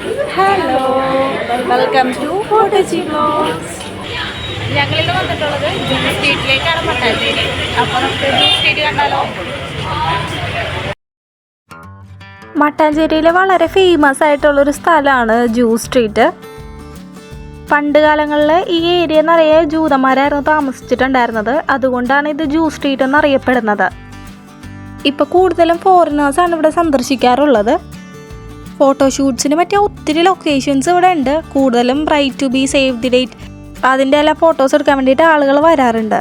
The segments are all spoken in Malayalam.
ഹലോ വെൽക്കം ടു ഫോട്ടോജി ബ്ലോഗ്സ് ഞങ്ങളിന്ന് വന്നിട്ടുള്ളത് ജ്യൂസ് സ്റ്റേറ്റിലേക്കാണ് മട്ടാഞ്ചേരി അപ്പോൾ നമുക്ക് ജ്യൂസ് സ്റ്റേറ്റ് കണ്ടാലോ? മട്ടാഞ്ചേരിയിൽ വളരെ ഫേമസ് ആയിട്ടുള്ളൊരു സ്ഥലമാണ് ജൂസ് സ്ട്രീറ്റ്. പണ്ട് കാലങ്ങളിൽ ഈ ഏരിയ നിറയെ ജൂതന്മാരായിരുന്നു താമസിച്ചിട്ടുണ്ടായിരുന്നത്. അതുകൊണ്ടാണ് ഇത് ജൂ സ്ട്രീറ്റ് എന്നറിയപ്പെടുന്നത്. ഇപ്പോൾ കൂടുതലും ഫോറിനേഴ്സാണ് ഇവിടെ സന്ദർശിക്കാറുള്ളത്. ഫോട്ടോഷൂട്ട്സിന് പറ്റിയ ഒത്തിരി ലൊക്കേഷൻസ് ഇവിടെ ഉണ്ട് കൂടുതലും right to be save the date അതിന്റെ എല്ലാ ഫോട്ടോസ് എടുക്കാൻ വേണ്ടിയിട്ട് ആളുകൾ വരാറുണ്ട്.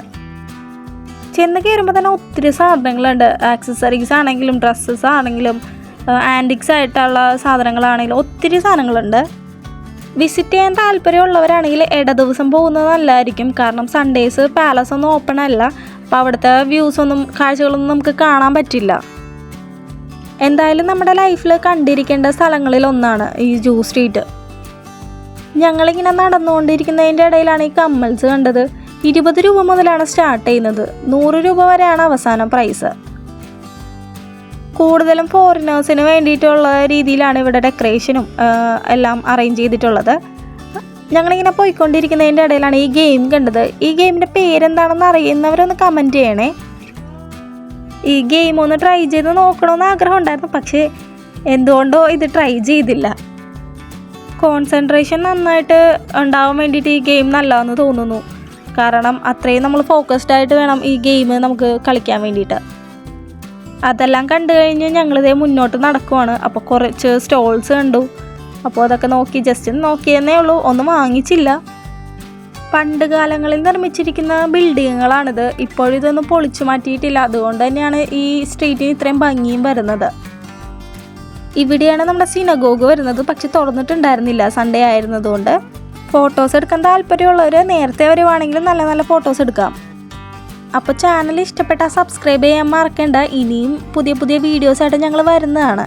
ചെന്ന് കയറുമ്പോൾ തന്നെ ഒത്തിരി സാധനങ്ങളുണ്ട്. ആക്സസറീസ് ആണെങ്കിലും ഡ്രസ്സസ് ആണെങ്കിലും ആന്റിക്സ് ആയിട്ടുള്ള സാധനങ്ങളാണെങ്കിലും ഒത്തിരി സാധനങ്ങളുണ്ട്. വിസിറ്റ് ചെയ്യാൻ താല്പര്യമുള്ളവരാണെങ്കിൽ ഇട ദിവസം പോകുന്നത് നല്ലതായിരിക്കും. കാരണം സൺഡേസ് പാലസ് ഒന്നും ഓപ്പൺ അല്ല. അപ്പോൾ അവിടുത്തെ വ്യൂസ് ഒന്നും കാഴ്ചകളൊന്നും നമുക്ക് കാണാൻ പറ്റില്ല. എന്തായാലും നമ്മുടെ ലൈഫിൽ കണ്ടിരിക്കേണ്ട സ്ഥലങ്ങളിൽ ഒന്നാണ് ഈ ജൂ സ്ട്രീറ്റ്. ഞങ്ങളിങ്ങനെ നടന്നുകൊണ്ടിരിക്കുന്നതിന്റെ ഇടയിലാണ് ഈ കമ്മൽസ് കണ്ടത്. ഇരുപത് രൂപ മുതലാണ് സ്റ്റാർട്ട് ചെയ്യുന്നത്. നൂറ് രൂപ വരെയാണ് അവസാന പ്രൈസ്. കൂടുതലും ഫോറിനേഴ്സിന് വേണ്ടിയിട്ടുള്ള രീതിയിലാണ് ഇവിടെ ഡെക്കറേഷനും എല്ലാം അറേഞ്ച് ചെയ്തിട്ടുള്ളത്. ഞങ്ങളിങ്ങനെ പോയിക്കൊണ്ടിരിക്കുന്നതിന്റെ ഇടയിലാണ് ഈ ഗെയിം കണ്ടത്. ഈ ഗെയിമിന്റെ പേരെന്താണെന്ന് അറിയുന്നവരൊന്ന് കമന്റ് ചെയ്യണേ. ഈ ഗെയിം ഒന്ന് ട്രൈ ചെയ്ത് നോക്കണമെന്ന് ആഗ്രഹം ഉണ്ടായിരുന്നു പക്ഷേ എന്തുകൊണ്ടോ ഇത് ട്രൈ ചെയ്തില്ല. കോൺസെൻട്രേഷൻ നന്നായിട്ട് ഉണ്ടാവാൻ വേണ്ടിയിട്ട് ഈ ഗെയിം നല്ലതെന്ന് തോന്നുന്നു. കാരണം അത്രയും നമ്മൾ ഫോക്കസ്ഡ് ആയിട്ട് വേണം ഈ ഗെയിം നമുക്ക് കളിക്കാൻ വേണ്ടിയിട്ട്. അതെല്ലാം കണ്ടു കഴിഞ്ഞ് ഞങ്ങളിതേ മുന്നോട്ട് നടക്കുവാണ്. അപ്പോൾ കുറച്ച് സ്റ്റോൾസ് കണ്ടു. അപ്പോൾ അതൊക്കെ നോക്കി ജസ്റ്റ് നോക്കിയെന്നേ ഉള്ളൂ. ഒന്നും വാങ്ങിച്ചില്ല. പണ്ട് കാലങ്ങളിൽ നിർമ്മിച്ചിരിക്കുന്ന ബിൽഡിങ്ങുകളാണിത്. ഇപ്പോഴിതൊന്നും പൊളിച്ചു മാറ്റിയിട്ടില്ല. അതുകൊണ്ട് തന്നെയാണ് ഈ സ്ട്രീറ്റിന് ഇത്രയും ഭംഗിയും വരുന്നത്. ഇവിടെയാണ് നമ്മുടെ സിനഗോഗ് വരുന്നത്. പക്ഷെ തുറന്നിട്ടുണ്ടായിരുന്നില്ല. സൺഡേ ആയിരുന്നതുകൊണ്ട്. ഫോട്ടോസ് എടുക്കാൻ താല്പര്യമുള്ളവർ നേരത്തെ വരുവാണെങ്കിൽ നല്ല നല്ല ഫോട്ടോസ് എടുക്കാം. അപ്പോൾ ചാനൽ ഇഷ്ടപ്പെട്ടാൽ സബ്സ്ക്രൈബ് ചെയ്യാൻ മറക്കേണ്ട. ഇനിയും പുതിയ പുതിയ വീഡിയോസായിട്ട് ഞങ്ങൾ വരുന്നതാണ്.